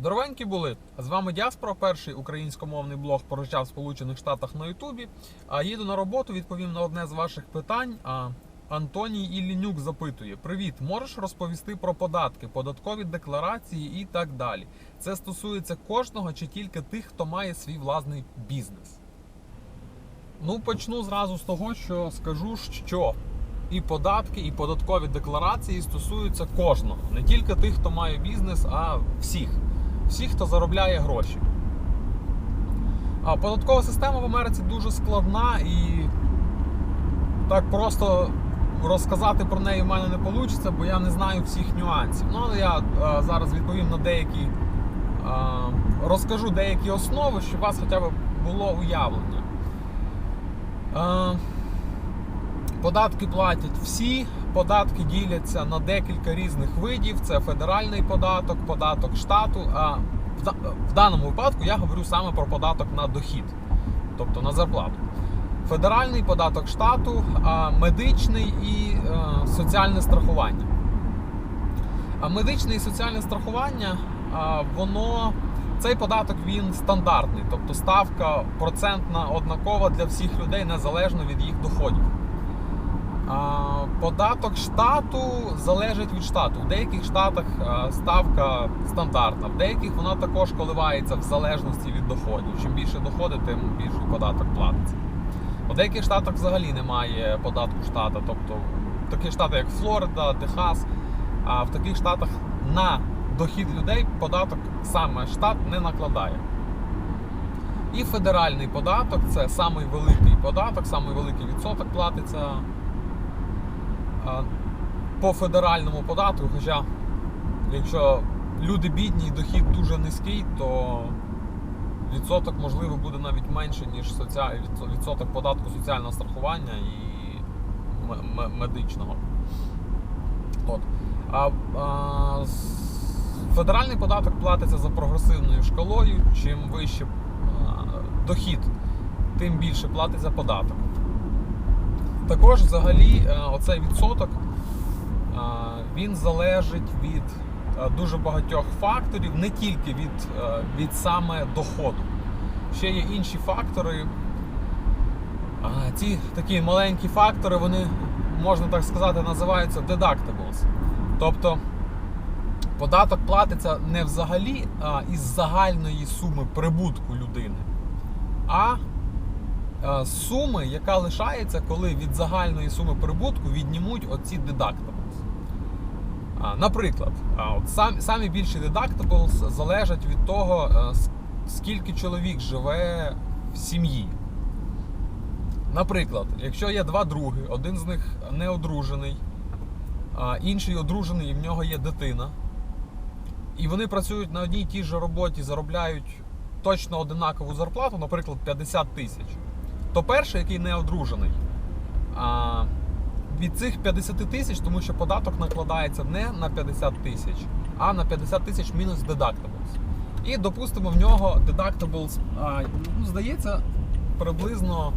Здоровенькі були! З вами Діаспора, перший українськомовний блог про життя в Сполучених Штатах на Ютубі. А їду на роботу, відповім на одне з ваших питань. А Антоній Іллінюк запитує: Привіт, можеш розповісти про податки, податкові декларації і так далі. Це стосується кожного чи тільки тих, хто має свій власний бізнес? Ну, почну зразу з того, що скажу, що і податки, і податкові декларації стосуються кожного, не тільки тих, хто має бізнес, а всіх, всіх, хто заробляє гроші. А податкова система в Америці дуже складна і так просто розказати про неї в мене не вийде, бо я не знаю всіх нюансів. Ну, але я а, зараз відповім на деякі, а, розкажу деякі основи, щоб у вас хоча б було уявлення. А, Податки платять всі. Податки діляться на декілька різних видів: це федеральний податок, податок штату. А в, даному випадку я говорю саме про податок на дохід, тобто на зарплату. Федеральний податок штату, медичний і е, соціальне страхування. А медичне і соціальне страхування, воно цей податок він стандартний, тобто ставка процентна однакова для всіх людей незалежно від їх доходів. Податок штату залежить від штату. В деяких штатах ставка стандартна, в деяких вона також коливається в залежності від доходів. Чим більше доходи, тим більший податок платиться. У деяких штатах взагалі немає податку штата, тобто в таких штатах, як Флорида, Техас, а в таких штатах на дохід людей податок саме штат не накладає. І федеральний податок це самий великий податок, самий великий відсоток платиться по федеральному податку. Хоча, якщо люди бідні і дохід дуже низький, то відсоток, можливо, буде навіть менше, ніж відсоток податку соціального страхування і медичного. От. А, а, федеральний податок платиться за прогресивною шкалою. Чим вище а, дохід, тим більше платиться податок. Також взагалі е, оцей відсоток е, він залежить від е, дуже багатьох факторів, не тільки від, від саме доходу. Ще є інші фактори. Ці такі маленькі фактори, вони, можна так сказати, називаються deductibles. Тобто податок платиться не взагалі а, із загальної суми прибутку людини, а суми, яка лишається, коли від загальної суми прибутку віднімуть оці deductibles. Наприклад, от сам, самі більші deductibles залежать від того, е, скільки чоловік живе в сім'ї. Наприклад, якщо є два други, один з них не одружений, інший одружений і в нього є дитина, і вони працюють на одній і тій же роботі, заробляють точно одинакову зарплату, наприклад, 50 тисяч, то перший, який не одружений, а, від цих 50 тисяч, тому що податок накладається не на 50 тисяч, а на 50 тисяч мінус deductibles. І допустимо, в нього deductibles, а, ну, здається, приблизно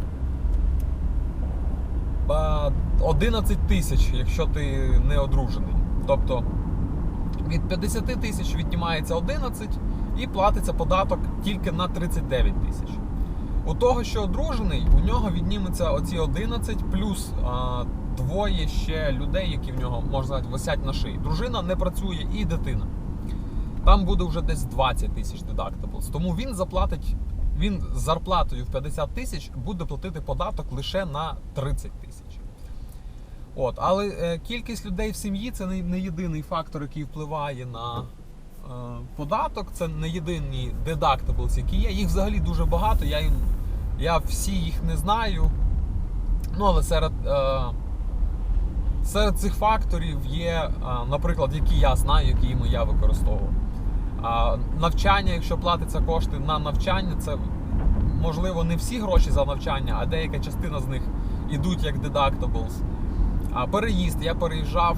11 тисяч, якщо ти не одружений. Тобто від 50 тисяч віднімається 11 і платиться податок тільки на 39 тисяч. У того, що одружений, у нього відніметься оці 11 плюс а, двоє ще людей, які в нього можна сказати, висять на шиї. Дружина не працює і дитина. Там буде вже десь 20 тисяч deductibles. Тому він заплатить, він з зарплатою в 50 тисяч буде платити податок лише на 30 тисяч. От, але е, кількість людей в сім'ї це не, не єдиний фактор, який впливає на е, податок. Це не єдині deductibles, які є. Їх взагалі дуже багато. Я, їм, я всі їх не знаю. Ну, але серед, е, серед цих факторів є, е, наприклад, які я знаю, які я використовував. Навчання, якщо платиться кошти на навчання, це можливо не всі гроші за навчання, а деяка частина з них ідуть як deductibles. А переїзд я переїжджав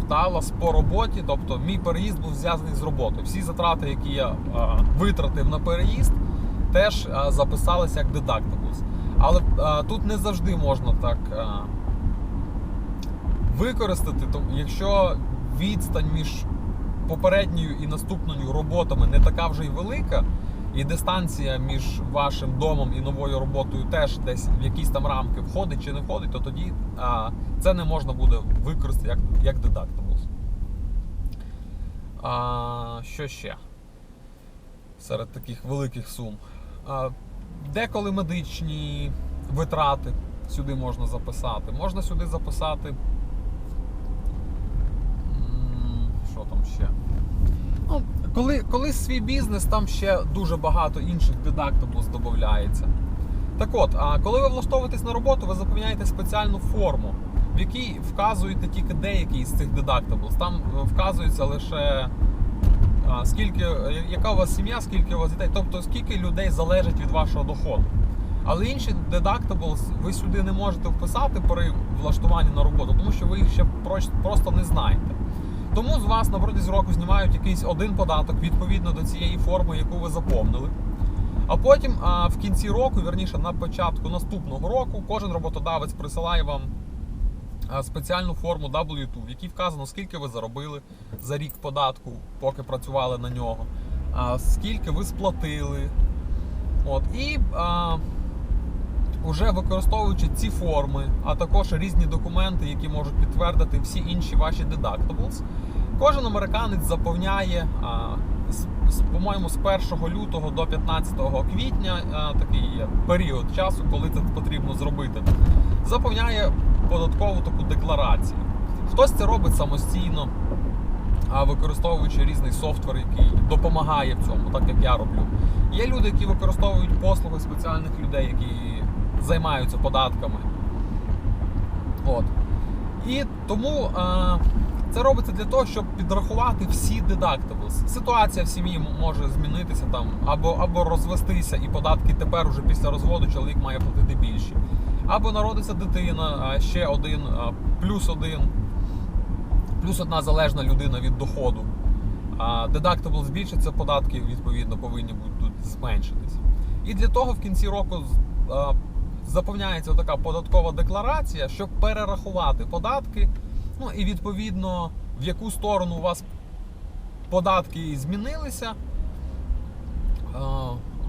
в Даллас по роботі, тобто мій переїзд був зв'язаний з роботою. Всі затрати, які я витратив на переїзд, теж записалися як deductibles. Але тут не завжди можна так використати, то, якщо відстань між попередньою і наступною роботами не така вже й велика, і дистанція між вашим домом і новою роботою теж десь в якісь там рамки входить чи не входить, то тоді а, це не можна буде використати як, як. А, що ще? Серед таких великих сум. Деколи медичні витрати сюди можна записати. Можна сюди записати. Що там ще? Ну, коли, коли свій бізнес, там ще дуже багато інших deductibles додається. Так от, а коли ви влаштовуєтесь на роботу, ви заповняєте спеціальну форму, в якій вказуєте тільки деякі з цих deductibles. Там е, вказується лише скільки, е, яка у вас сім'я, скільки у вас дітей, тобто скільки людей залежить від вашого доходу. Але інші deductibles ви сюди не можете вписати при влаштуванні на роботу, тому що ви їх ще просто не знаєте. Тому з вас на протязі року знімають якийсь один податок відповідно до цієї форми, яку ви заповнили. А потім а, в кінці року, вірніше на початку наступного року, кожен роботодавець присилає вам спеціальну форму W2, в якій вказано, скільки ви заробили за рік податку, поки працювали на нього, скільки ви сплатили. От, і а, уже використовуючи ці форми, а також різні документи, які можуть підтвердити всі інші ваші deductibles, кожен американець заповняє, а, по-моєму, з 1 лютого до 15 квітня, такий період часу, коли це потрібно зробити, заповняє податкову таку декларацію. Хтось це робить самостійно, використовуючи різний софтвер, який допомагає в цьому, так як я роблю. Є люди, які використовують послуги спеціальних людей, які займаються податками. От. І тому е, це робиться для того, щоб підрахувати всі deductibles. Ситуація в сім'ї може змінитися там, або, або розвестися, і податки тепер уже після розводу чоловік має платити більші. Або народиться дитина, ще один, плюс один, плюс одна залежна людина від доходу. Deductible збільшиться, податки відповідно повинні будуть зменшитись. І для того в кінці року заповняється така податкова декларація, щоб перерахувати податки. Ну і відповідно в яку сторону у вас податки змінилися.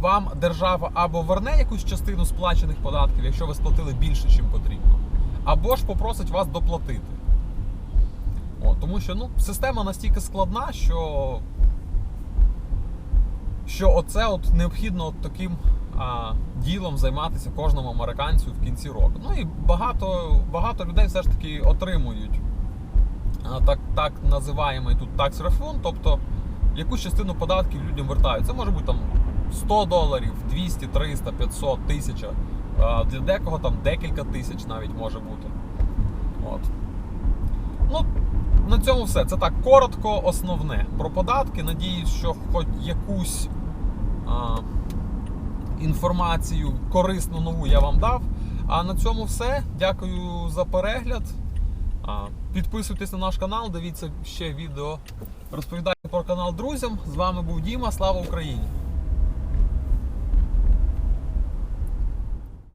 Вам держава або верне якусь частину сплачених податків, якщо ви сплатили більше, чим потрібно, або ж попросить вас доплатити. О, тому що ну, система настільки складна, що, що оце от необхідно от таким а, ділом займатися кожному американцю в кінці року. Ну і багато, багато людей все ж таки отримують а, так, так називаємий тут tax refund, тобто якусь частину податків людям вертають. Це може бути там 100 доларів, 200, 300, 500, 1000. Для декого там декілька тисяч навіть може бути. От. Ну, на цьому все. Це так коротко, основне про податки. Надіюсь, що хоч якусь а, інформацію корисну нову я вам дав. А на цьому все. Дякую за перегляд. А, підписуйтесь на наш канал, дивіться ще відео. Розповідайте про канал друзям. З вами був Діма. Слава Україні!